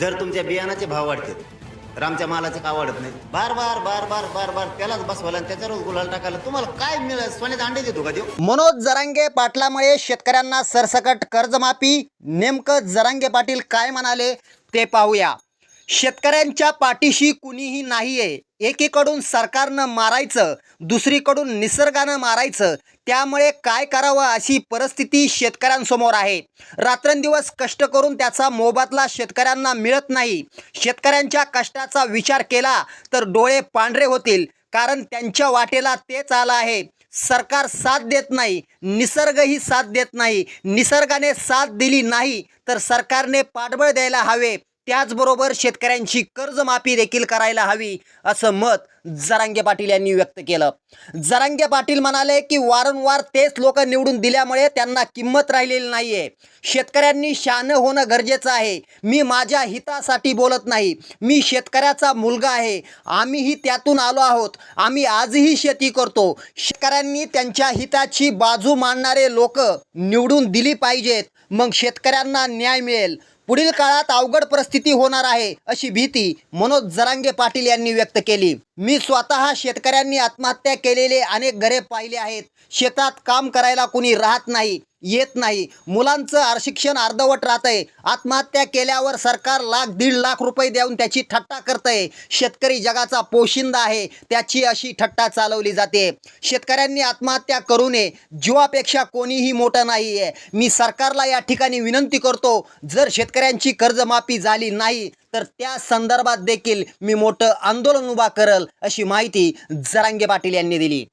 जर तुमच्या बियाणाचे भाव वाढतील तर आमच्या मालाचे का वाढत नाही? बार बार बार बार बार बार त्यालाच बसवायला आणि त्याच्यावरच गुलाल टाकायला तुम्हाला काय मिळेल? सोन्याचे अंडे देतो का देऊ? मनोज जरांगे पाटलामुळे शेतकऱ्यांना सरसकट कर्जमाफी नेमकं जरांगे पाटील काय म्हणाले ते पाहूया. शेतकऱ्यांच्या पाठीशी कुणीही नाही आहे एकीकडून सरकारनं मारायचं दुसरीकडून निसर्गानं मारायचं. त्यामुळे काय करावं अशी परिस्थिती शेतकऱ्यांसमोर आहे. रात्रंदिवस कष्ट करून त्याचा मोबदला शेतकऱ्यांना मिळत नाही. शेतकऱ्यांच्या कष्टाचा विचार केला तर डोळे पांढरे होतील कारण त्यांच्या वाटेला तेच आलं आहे. सरकार साथ देत नाही निसर्गही साथ देत नाही. निसर्गाने साथ दिली नाही तर सरकारने पाठबळ द्यायला हवे. त्याचबरोबर शेतकऱ्यांची कर्जमाफी देखील करायला हवी असं मत जरांगे पाटील यांनी व्यक्त केलं. जरांगे पाटील म्हणाले की वारंवार तेच लोक निवडून दिल्यामुळे त्यांना किंमत राहिलेली नाहीये. शेतकऱ्यांनी शान होणं गरजेचं आहे. मी माझ्या हितासाठी बोलत नाही. मी शेतकऱ्याचा मुलगा आहे. आम्हीही त्यातून आलो आहोत. आम्ही आजही शेती करतो. शेतकऱ्यांनी त्यांच्या हिताची बाजू मांडणारे लोक निवडून दिली पाहिजेत. मग शेतकऱ्यांना न्याय मिळेल. पुढील काळात अवघड परिस्थिती होणार आहे अशी भीती मनोज जरांगे पाटील यांनी व्यक्त केली. मी स्वतः शेतकऱ्यांनी आत्महत्या केलेले अनेक घरे पाहिले आहेत. शेतात काम करायला कुणी राहत नाही. येत नाही. मुलांचं शिक्षण अर्धवट राहतंय. आत्महत्या केल्यावर सरकार लाख दीड लाख रुपये देऊन त्याची ठट्टा करत आहे शेतकरी जगाचा पोशिंदा आहे. त्याची अशी ठट्टा चालवली जाते. शेतकऱ्यांनी आत्महत्या करू नये. जीवापेक्षा कोणीही मोठं नाही आहे मी सरकारला या ठिकाणी विनंती करतो जर शेतकऱ्यांची कर्जमाफी झाली नाही तर त्या संदर्भात देखील मी मोठं आंदोलन उभा करल अशी माहिती जरांगे पाटील यांनी दिली.